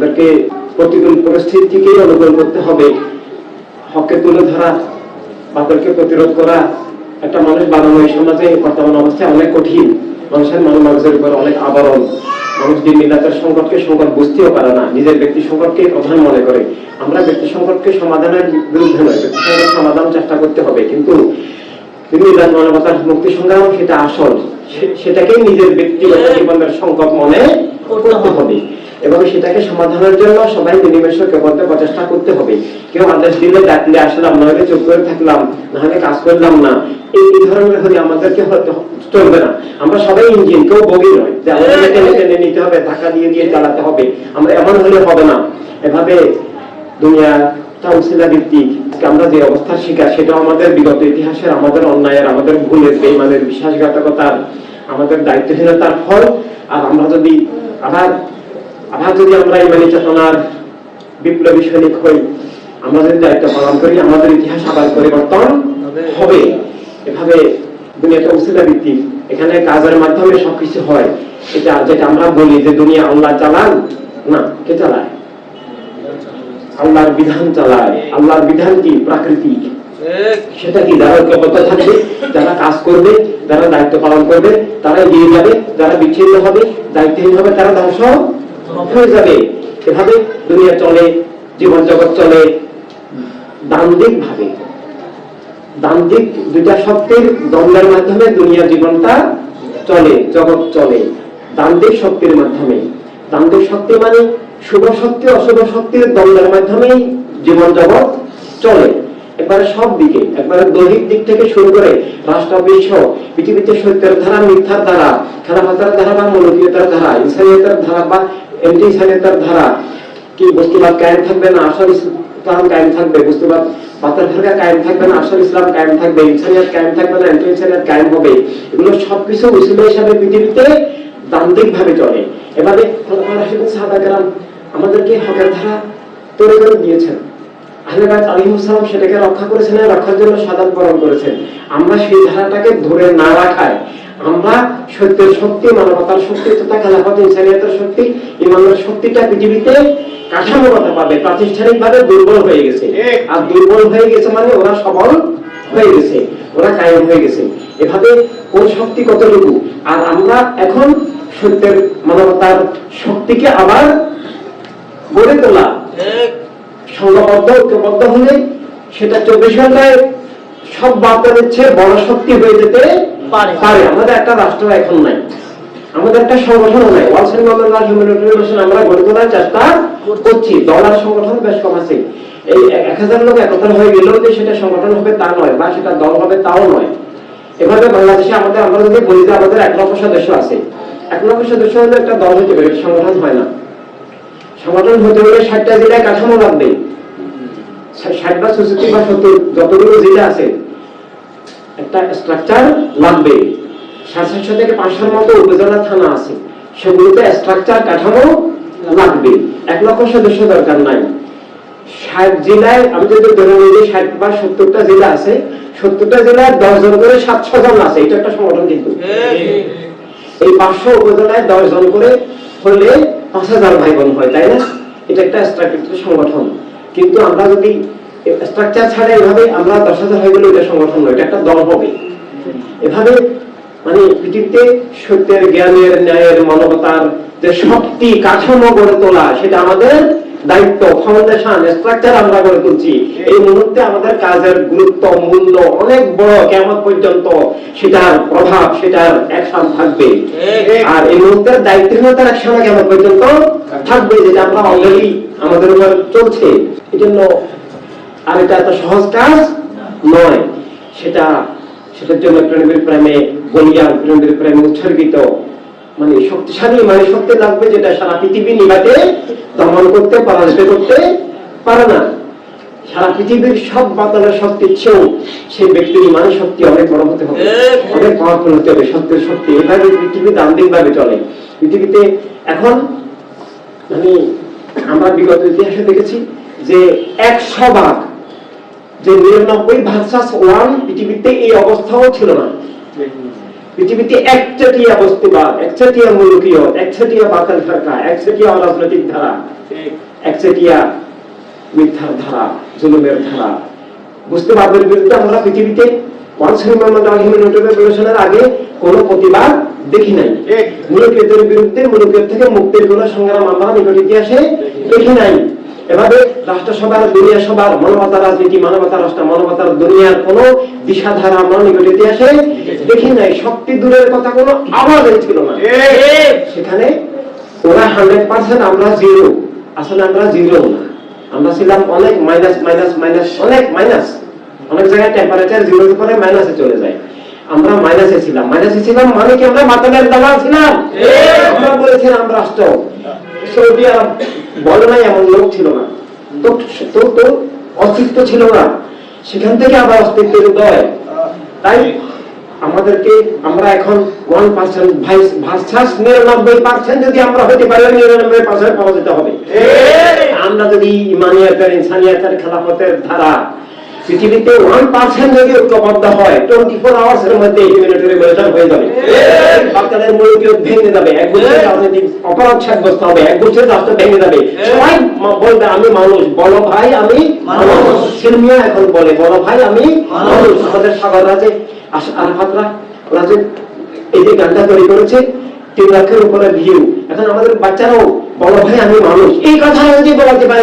আমাদেরকে প্রতিকূল পরিস্থিতিকেই অনুকূল করতে হবে। হককে তুলে ধরা বাতিলকে প্রতিরোধ করা, একটা মানুষ বানানো এই সমাজে বর্তমান অবস্থায় অনেক কঠিন। মানুষের মন মগজের উপর অনেক আবরণ। মানুষ দিন মিলাতের সংকটকে সংকট বুঝতেও পারে না। নিজের ব্যক্তি সংকটকে প্রধান মনে করে। আমরা ব্যক্তি সংকটকে সমাধানের বিরুদ্ধে নয়, ব্যক্তি সংকট সমাধান চেষ্টা করতে হবে। কিন্তু ইরান মানবতার মুক্তি সংগ্রাম, সেটা আসল। সেটাকেই নিজের ব্যক্তিগত জীবনের সংকট মনে করতে হবে। এবং সেটাকে সমাধানের জন্য সবাই মিলেমিশে ঐক্যবদ্ধ প্রচেষ্টা করতে হবে। কেউ আদেশ দিলে ডাকলে আসলাম না হলে চুপ করে থাকলাম না হলে কাজ করলাম না। এই ধরনের হলে আমাদেরকে চলবে না। আমরা সবাই ইঞ্জিন কেউ বগি নয়। যে টেনে টেনে নিতে হবে ধাক্কা দিয়ে দিয়ে চালাতে হবে। আমরা এমন হলে হবে না। এভাবে দুনিয়া কাউন্সিলার ভিত্তিক আমরা যে অবস্থার শিকার সেটা আমাদের বিগত ইতিহাসের আমাদের অন্যায়ের আমাদের ভুলের বেইমানের বিশ্বাসঘাতকতার আমাদের দায়িত্বহীনতার ফল। আর আমরা যদি আবার আবার যদি আমরা ইমানি চেতনার বিপ্লবী সৈনিক হই আমরা যদি দায়িত্ব পালন করি আমাদের ইতিহাস আবার পরিবর্তন হবে। এভাবে দুনিয়া কাউন্সিলার ভিত্তিক এখানে কাজের মাধ্যমে সবকিছু হয়। এটা যেটা আমরা বলি যে দুনিয়া আল্লাহ চালান না কে চালায়? আল্লাহর বিধান চালায়। আল্লাহর বিধান কি? প্রাকৃতিক। সেটা কি? যারা ঐক্যবদ্ধ থাকবে যারা কাজ করবে যারা দায়িত্ব পালন করবে তারা এগিয়ে যাবে যারা বিচ্ছিন্ন হবে দায়িত্বহীন হবে তারা ধ্বংস হয়ে যাবে এভাবে দুনিয়া চলে, জীবন জগৎ চলে। দান্দিক ভাবে দান্দিক দুইটা শক্তির দ্বন্দ্বের মাধ্যমে দুনিয়া জীবনটা চলে, জগৎ চলে। দান্দিক শক্তির মাধ্যমে। দান্দিক শক্তি মানে শুভ শক্তি, অশুভ শক্তির দ্বন্দ্বের মাধ্যমেই জীবন জগৎ চলে। একবারে সব দিকে, একবারে দৈহিক দিক থেকে শুরু করে রাষ্ট্র বিশ্ব পৃথিবীতে সত্যের ধারা, মিথ্যার ধারা খারাপতার ধারা বা মৌলকীয়তার ধারা, ইনসানিয়তের ধারা বা এমটি ইনসানিয়তের ধারা, কি বস্তুবাদ কায়েম থাকবে না, আসল ইসলাম কায়েম থাকবে, বস্তুবাদ বাতের ভাগা কায়েম থাকবে না, আসল ইসলাম কায়েম থাকবে, ইনসানিয়ত কায়েম থাকবে না এন্টি ইনসানিয়ত কায়েম হবে, এগুলো সবকিছু উসিল হিসাবে পৃথিবীতে দান্তিক ভাবে চলে সাহাবাহাম আমাদেরকে হকের ধারা তৈরি করে দিয়েছেন। আলিমুসালাম সেটাকে রক্ষা করেছেন আর রক্ষার জন্য সাদাত বরণ করেছেন। আমরা সেই ধারাটাকে ধরে না রাখায় আমরা সত্যের শক্তি মানবতার শক্তি তথা খেলাফত ইনসানিয়তের শক্তি ইমানের শক্তিটা পৃথিবীতে কাঠামোগত পাবে প্রাতিষ্ঠানিক ভাবে দুর্বল হয়ে গেছে। আর দুর্বল হয়ে গেছে মানে ওরা সবল হয়ে গেছে ওরা কায়েম হয়ে গেছে। এভাবে কোন শক্তি কতটুকু? আর আমরা এখন সত্যের মানবতার শক্তিকে আবার গড়ে তোলা। সংঘবদ্ধ ঐক্যবদ্ধ হলে সেটা চব্বিশ ঘন্টায় সব বার্তাদের চেয়ে বড় শক্তি হয়ে যেতে পারে। আমাদের একটা রাষ্ট্র এখন নাই। আমাদের একটা সংগঠন নাই। ওয়ালসেন গভর্নমেন্ট হিউম্যানিটেরিয়ান আমরা গড়ে তোলার চেষ্টা করছি। দলার সংগঠন বেশ কম আছে এই এক হাজার লোক একত্র হয়ে গেলেও যে সেটা সংগঠন হবে তা নয় বা সেটা দল হবে তাও নয়। এভাবে বাংলাদেশে আমাদের আমরা যদি বলি যে আমাদের এক লক্ষ সদস্য আছে। এক লক্ষ সদস্য হলে একটা দল হতে পারে সংগঠন হয় না। সংগঠন হতে হলে ষাটটা জেলায় কাঠামো লাগবে। ষাট বা ষষ্ঠি বা সত্তর যতগুলো জেলা আছে একটা স্ট্রাকচার লাগবে। সাতশো থেকে পাঁচশোর মতো উপজেলা থানা আছে সেগুলোতে স্ট্রাকচার কাঠামো লাগবে। এক লক্ষ সদস্য দরকার নাই। ষাট জেলায় আমি যদি ধরে নিই যে ষাট বা সত্তরটা জেলা আছে সত্তরটা জেলায় দশ জন করে সাতশো জন আছে এটা একটা সংগঠন কিন্তু। এই। পাঁচশো উপজেলায় দশ জন করে হলে পাঁচ হাজার ভাই বোন হয়, তাই না? এটা একটা স্ট্রাকচার সংগঠন। কিন্তু আমরা যদি স্ট্রাকচার ছাড়া এভাবে আমরা দশ হাজার হয়ে গেলে এটা সংগঠন নয়, এটা একটা দল হবে। এভাবে মানে পৃথিবীতে সত্যের জ্ঞানের, ন্যায়ের, মানবতার যে শক্তি, কাঠামো গড়ে তোলা, সেটা আমাদের দায়িত্ব ফাউন্ডেশন স্ট্রাকচার আমরা গড়ে তুলছি। এই মুহূর্তে আমাদের কাজের গুরুত্ব মূল্য অনেক বড় কেমন পর্যন্ত সেটার প্রভাব সেটার অ্যাকশন থাকবে। আর এই মুহূর্তের দায়িত্বহীনতার অ্যাকশন কেমন পর্যন্ত থাকবে যেটা আমরা অলরেডি আমাদের উপর চলছে। এই জন্য আর এটা এত সহজ কাজ নয়। সেটা সেটার জন্য প্রেমের প্রেমে বলিয়ান প্রেমের প্রেমে উৎসর্গিত। মানে শক্তিশালী মানে শক্তি লাগবে যেটা সারা পৃথিবী নিবাতে দমন করতে, পরাজিত করতে পারে না। সারা পৃথিবীর সব বাতালের শক্তির চেয়েও সেই ব্যক্তির ইমানের শক্তি অনেক বড় হতে হবে। অনেক পাওয়ারফুল হতে হবে সত্যের শক্তি। এভাবে পৃথিবী দান্দিক ভাবে চলে। পৃথিবীতে এখন মানে আমরা বিগত ইতিহাসে দেখেছি যে একশো ভাগ, যে নিরানব্বই ভার্সাস ওয়ান পৃথিবীতে এই অবস্থাও ছিল না। পৃথিবীতে একচেটিয়া বস্তুবাদ একচেটিয়া মুলুকিয়ত একচেটিয়া বাতাল ফেরকা একচেটিয়া অরাজনৈতিক ধারা একচেটিয়া মিথ্যার ধারা জুলুমের ধারা। বস্তুবাদের বিরুদ্ধে আমরা পৃথিবীতে আগে কোনো প্রতিবাদ দেখি নাই। ঠিক। মুলুকিয়তের বিরুদ্ধে মুলুকিয়ত থেকে মুক্তির কোনো সংগ্রাম আমরা নিকট ইতিহাসে দেখি নাই। এভাবে রাষ্ট্রসভার দুনিয়া সভার মানবতার রাজনীতি মানবতার রাষ্ট্র মানবতার দুনিয়ার কোন দিশাধারা আমরা নিকট ইতিহাসে দেখি নাই। শক্তি দূরের কথা কোনো আওয়াজই ছিল না। সেখানে ওরা হান্ড্রেড পার্সেন্ট আমরা জিরো আসলে আমরা জিরো না। আমরা ছিলাম অনেক মাইনাস মাইনাস মাইনাস অনেক মাইনাস অনেক জায়গায় টেম্পারেচার জিরোর উপরে মাইনাসে চলে যায়। আমরা মাইনাসে ছিলাম। মাইনাসে ছিলাম মানে কি আমরা মাতালের দালাল ছিলাম? আমরা বলেছিলাম রাষ্ট্র। সৌদি আরব বলে নাই এমন লোক ছিল না। তো তো অস্তিত্ব ছিল না। সেখান থেকে আবার অস্তিত্বের উদয়। তাই আমাদেরকে আমরা এখন ওয়ান পার্সেন্ট ভার্সাস নিরানব্বই পার্সেন্ট যদি আমরা হতে পারি নিরানব্বই পার্সেন্ট পরাজিত হবে। আমরা যদি ইমানিয়াতের ইনসানিয়াতের খেলাফতের ধারা পৃথিবীতে ওয়ান পার্সেন্ট যদি ঐক্যবদ্ধ হয় টোয়েন্টি ফোর আওয়ার্স এর মধ্যে হিউম্যানিটারি রেভলিউশন হয়ে যাবে। বাচ্চাদের মূলকীয় ভেঙে যাবে এক বছরের রাজনৈতিক অপরাধ সাব্যস্ত হবে এক বছরের রাষ্ট্র ভেঙে যাবে সবাই বলবে আমি মানুষ বলো ভাই আমি মানুষ। সিলমিয়া এখন বলে বলো ভাই আমি মানুষ। আমাদের সাগর রাজে আশ- আরাফাতরা ওরা যে এই যে গানটা তৈরি করেছে তিন লাখের উপরে ভিউ এখন আমাদের বাচ্চারাও বলো ভাই আমি মানুষ। এই কথা যদি বলাতে পারে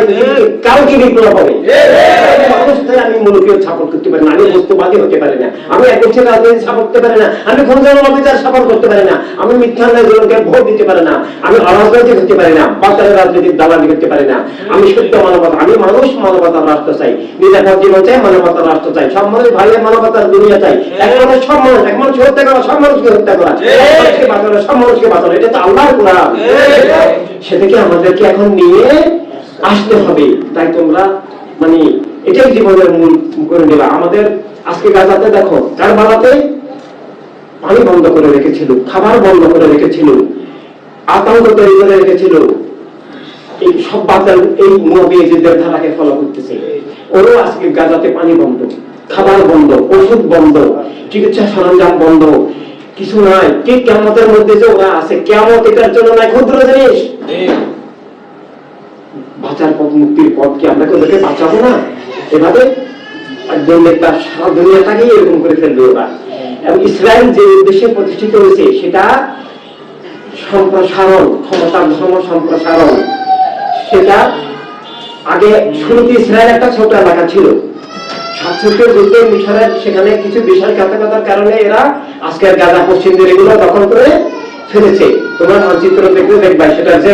কাউকে বিপ্লব হবে। মানুষ তাই আমি মূলকীয় সাপোর্ট করতে পারি না আমি বস্তুবাদী হতে পারি না আমি এক বছর রাজনীতি সাপোর্ট করতে পারি না আমি খঞ্জন অফিসার সাপোর্ট করতে পারি না আমি মিথ্যা জনকে ভোট দিতে পারি না আমি অরাজনৈতিক হতে পারি না বাচ্চাদের রাজনীতির দালালি করতে পারি না আমি সত্য মানবতা আমি মানুষ মানবতার রাষ্ট্র চাই নিরাপদ জীবন চাই মানবতার রাষ্ট্র চাই সব মানুষ ভাইয়ের মানবতার দুনিয়া চাই এক মানুষ সব মানুষ এক মানুষকে হত্যা করা সব মানুষকে হত্যা করা বাঁচানো সব মানুষকে বাঁচানো এটা তো আল্লাহর কোরআন। সে থেকে আমাদেরকে এখন নিয়ে আসতে হবে তাই তোমরা মানে এটাই জীবনের মূল করে নেবা আমাদের আজকে গাজাতে দেখো কারবালাতে পানি বন্ধ করে রেখেছিল খাবার বন্ধ করে রেখেছিল আতঙ্ক তৈরি করে রেখেছিল। এই সব বাচ্চার এই মুয়াবিয়াজিদের ধারাকে ফলো করতেছে। ওরও আজকে গাজাতে পানি বন্ধ খাবার বন্ধ ওষুধ বন্ধ চিকিৎসা সরঞ্জাম বন্ধ। কিছু নাই। কি কেমতের মধ্যে যে ওরা আছে কেমত এটার জন্য নাই ক্ষুদ্র জিনিস। বাঁচার পথ মুক্তির পথ কি আমরা ওদেরকে বাঁচাবো না? এভাবে একজন সারা দুনিয়াটাকেই এরকম করে ফেলবে ওরা এবং ইসরায়েল যে উদ্দেশ্যে প্রতিষ্ঠিত হয়েছে, সেটা সম্প্রসারণ ক্ষমতার ধর্ম সম্প্রসারণ। সেটা আগে শুরুতে ইসরায়েল একটা ছোট এলাকা ছিল। সেখানে কিছু বিশাল ঘাতকতার কারণে এরা আজকের গাজা পশ্চিমদের এগুলো দখল করে ফেলেছে। তোমার মানচিত্র দেখলে দেখবা সেটা যে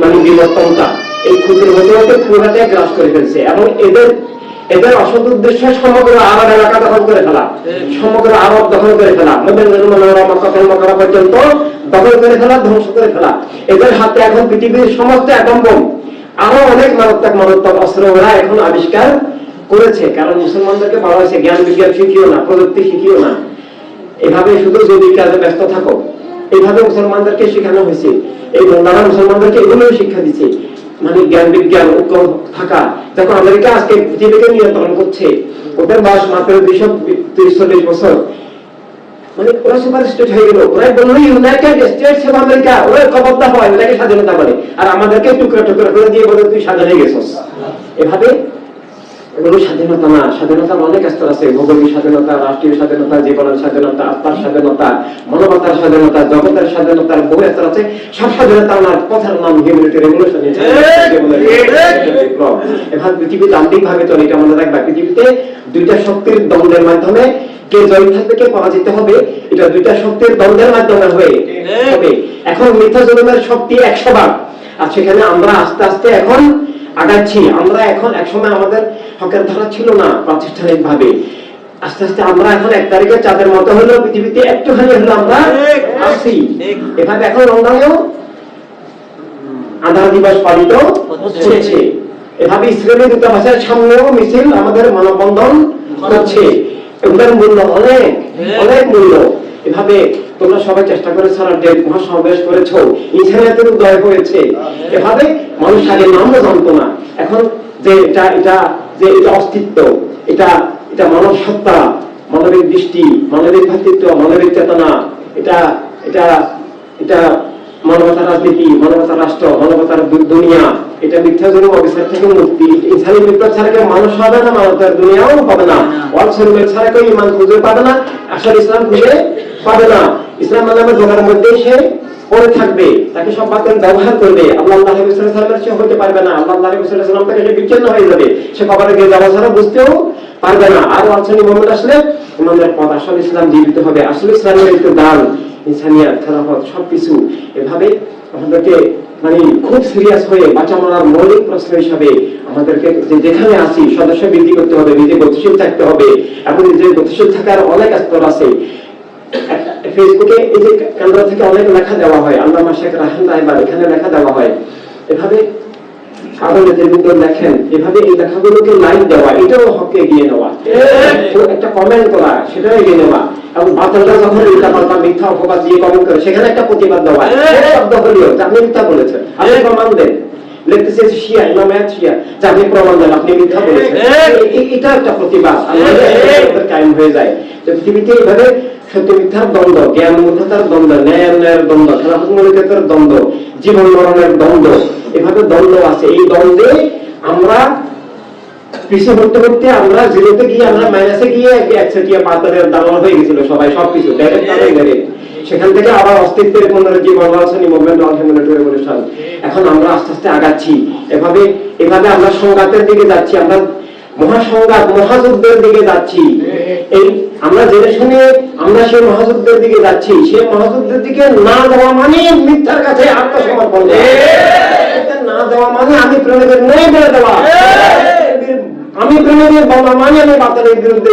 মানে বিবর্তনতা এই ক্ষুদ্র হতে পুরাতে গ্রাস করে ফেলছে এবং এদের এদের অসৎ উদ্দেশ্য সমগ্র আরব এলাকা দখল করে ফেলা। সমগ্র আরব দখল করে ফেলা। মক্কা পর্যন্ত দখল করে ফেলা, ধ্বংস করে ফেলা। এদের হাতে এখন পৃথিবীর সমস্ত অ্যাটম আরও অনেক মারাত্মক মারাত্মক অস্ত্র ওরা এখন আবিষ্কার করেছে। কারণ মুসলমানদেরকে বলা হয়েছে, জ্ঞান বিজ্ঞান শিখিও না, প্রযুক্তি শিখিও না। এভাবে শুধু যদি কাজে ব্যস্ত থাকো। এইভাবে মুসলমানদেরকে শেখানো হয়েছে। এই মোল্লারা মুসলমানদেরকে এগুলোই শিক্ষা দিচ্ছে। মানে জ্ঞান বিজ্ঞান ঐক্য থাকা। দেখো আমেরিকা আজকে পৃথিবীকে নিয়ন্ত্রণ করছে, ওদের বয়স মাত্র দুইশো তিরিশ চল্লিশ বছর। মানে ওরা সুপার স্টেট হয়ে গেল। ওরা বলল ইউনাইটেড স্টেটস অফ আমেরিকা, ওরা কবদ্ধা হয়, ওটাকে স্বাধীনতা বলে। আর আমাদেরকে টুকরা টুকরা করে দিয়ে বলে, তুই স্বাধীন হয়ে গেছস। এভাবে এগুলো স্বাধীনতা না। স্বাধীনতার অনেক স্তর আছে। ভৌগোলিক স্বাধীনতা রাষ্ট্রীয় স্বাধীনতা জীবনের স্বাধীনতা আত্মার স্বাধীনতা মানবতার স্বাধীনতা জগতের স্বাধীনতার বহু স্তর আছে। সব স্বাধীনতা আমার কথার নাম হিউম্যানিটি রেভলিউশন এভাবে পৃথিবী যান্ত্রিক ভাবে চলে এটা মনে রাখবা পৃথিবীতে দুইটা শক্তির দ্বন্দ্বের মাধ্যমে কে জয়ী থাকবে কে পরাজিত হবে এটা দুইটা শক্তির দ্বন্দ্বের মাধ্যমে হয়ে হবে। এখন মিথ্যা জুলুমের শক্তি একশো বার আর সেখানে আমরা আস্তে আস্তে এখন আগাচ্ছি। আমরা এখন একসময় আমাদের হকের ধারা ছিল না প্রাতিষ্ঠানিক ভাবে আস্তে আস্তে আমরা এখন এক তারিখে চাঁদের মতো হলেও পৃথিবীতে একটুখানি হলো আমরা ঠিক, আসি এভাবে এখন লন্ডনেও আধার দিবস পালিত হচ্ছে। হচ্ছে। এভাবে ইসরায়েলি দূতাবাসের সামনেও মিছিল আমাদের মানববন্ধন হচ্ছে। এগুলোর মূল্য অনেক অনেক মূল্য। এভাবে তোমরা সবাই চেষ্টা করে সারা ডেট মহাসমাবেশ করেছ। ইন্টারনেটের উদয় হয়েছে এভাবে মানুষ আগে নামও জানতো না। এখন যে এটা এটা যে এটা অস্তিত্ব এটা এটা মানব সত্তা মানবিক দৃষ্টি মানবিক ভাতৃত্ব মানবিক চেতনা এটা এটা এটা মানবতার রাজনীতি মানবতার রাষ্ট্র মানবতার দুনিয়া এটা মিথ্যা জন্য অফিসার থেকে মুক্তি। ইনসানি বিপ্লব ছাড়া কেউ মানুষ হবে না মানবতার দুনিয়াও হবে না। শরীফের ছাড়া কেউ ইমান খুঁজে পাবে না। আসল ইসলাম খুঁজে পাবে না ইসলাম মানে আমার মধ্যে সে পড়ে থাকবে। তাকে সব বাতিল ব্যবহার করবে। আল্লাহ আল্লাহ সাল্লামের সে হতে পারবে না। আল্লাহ আল্লাহ সাল্লাম থেকে সে বিচ্ছিন্ন হয়ে যাবে। সে কবরে গিয়ে যাওয়া ছাড়া বুঝতেও পারবে না। আর আলোচনী মোহাম্মদ আসলে আমাদের পথ। আসল ইসলাম জীবিত হবে। আসল ইসলামের একটু দান ইনসানিয়াত, খেলাফত, সবকিছু এভাবে আমাদেরকে মানে খুব সিরিয়াস হয়ে বাঁচা মরার মৌলিক প্রশ্ন হিসাবে আমাদেরকে যেখানে আছি সদস্য বৃদ্ধি করতে হবে, নিজে গতিশীল থাকতে হবে। এবং নিজে গতিশীল থাকার অনেক স্তর আছে। ফেসবুকে এই যে কেন্দ্র থেকে অনেক লেখা দেওয়া হয় আল্লামা শেখ রাহান রাহবার এখানে লেখা দেওয়া হয়। এভাবে ভিতর লেখেন এভাবে এই লেখাগুলোকে লাইক দেওয়া এটাও হকে এগিয়ে নেওয়া। একটা কমেন্ট করা সেটাও এগিয়ে নেওয়া। এবং বাতিলটা যখন উল্টা পাল্টা মিথ্যা অপবাদ দিয়ে কমেন্ট করে সেখানে একটা প্রতিবাদ দেওয়া। শব্দ হলেও আপনি মিথ্যা বলেছেন আপনি প্রমাণ দেন। লিখতেছে শিয়া ইমাম শিয়া যে আপনি প্রমাণ দেন আপনি মিথ্যা বলেছেন। এটা একটা প্রতিবাদ। আমাদের কায়েম হয়ে যায়। পৃথিবীতে এইভাবে সত্য মিথ্যার দ্বন্দ্ব, জ্ঞান মূর্খতার দ্বন্দ্ব, ন্যায় অন্যায়ের দ্বন্দ্ব, খেলাফত মৌলিকতার দ্বন্দ্ব, জীবন মরণের দ্বন্দ্ব, এভাবে দ্বন্দ্ব আছে। এই দ্বন্দ্বে আমরা আমরা জিরোতে গিয়ে, আমরা মাইনাসে গিয়ে দালাল হয়ে গেছিল সবাই, সবকিছু ডাইরেক্ট সেখান থেকে আবার অস্তিত্বের পুনরুজ্জীবন মুভমেন্ট রেভলিউশন এখন আমরা আস্তে আস্তে আগাচ্ছি। এভাবে এভাবে আমরা সংঘাতের দিকে যাচ্ছি। আমরা মহাসংঘাত মহাযুদ্ধের দিকে যাচ্ছি। এই আমরা জেনে শুনে আমরা সেই মহাযুদ্ধের দিকে যাচ্ছি। সেই মহাযুদ্ধের দিকে না যাওয়া মানে মিথ্যার কাছে আত্মসমর্পণ। না দেওয়া মানে আমি প্রেমের নয় বলে দেওয়া। আমি প্রেমের বাবা মানে আমি বাতারের বিরুদ্ধে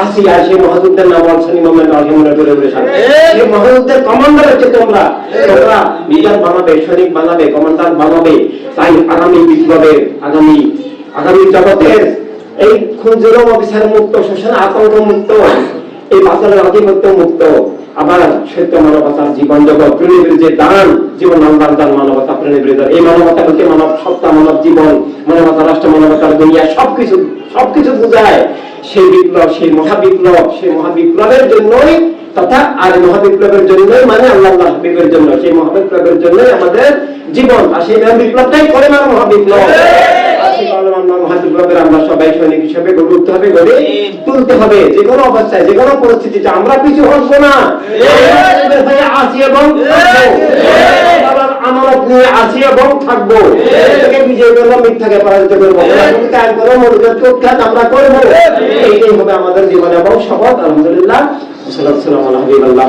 আসি আর সেই মহাযুদ্ধের নাম অলসানি মোমেন্ট আলহিমুল্লাহ রেভলিউশন সেই কমান্ডার হচ্ছে তোমরা। তোমরা লিডার বানাবে সৈনিক বানাবে কমান্ডার বানাবে। তাই আগামী বিপ্লবের আগামী আগামী জগতের এই খুঁজুরম অফিসার মুক্ত শোষণ আতঙ্ক মুক্ত এই বাজারের আধিপত্য মুক্ত। আবার সত্য মানবতার জীবন জগৎ প্রেমের যে দান জীবন আল্লাহ দান প্রেমের দান এই মানবতা বলতে মানব সত্তা মানব জীবন মানবতা রাষ্ট্র মানবতার দুনিয়া সবকিছু সবকিছু বোঝায়। সেই বিপ্লব সেই মহাবিপ্লব সেই মহাবিপ্লবের জন্যই তথা আর মহাবিপ্লবের জন্যই মানে আল্লাহ হাবিবের জন্য। সেই মহাবিপ্লবের জন্যই আমাদের জীবন। আর সেই মহাবিপ্লবটাই করে না মহাবিপ্লব। আমরা মহাবিপ্লবের আমরা সবাই সৈনিক হিসেবে গড়ে হবে গড়ে তুলতে হবে। যে কোনো অবস্থায় যে কোনো পরিস্থিতিতে আমরা পিছু হটবো না। এবং আমানত নিয়ে আছি এবং থাকব। এটাকে বিজয় করব মিথ্যাকে পরাজিত করব। কাজ করব মনোযোগকে উৎখাত আমরা করব। এইটাই হবে আমাদের জীবন এবং শপথ। আলহামদুলিল্লাহ। সাল্লাম আলহামদুলিল্লাহ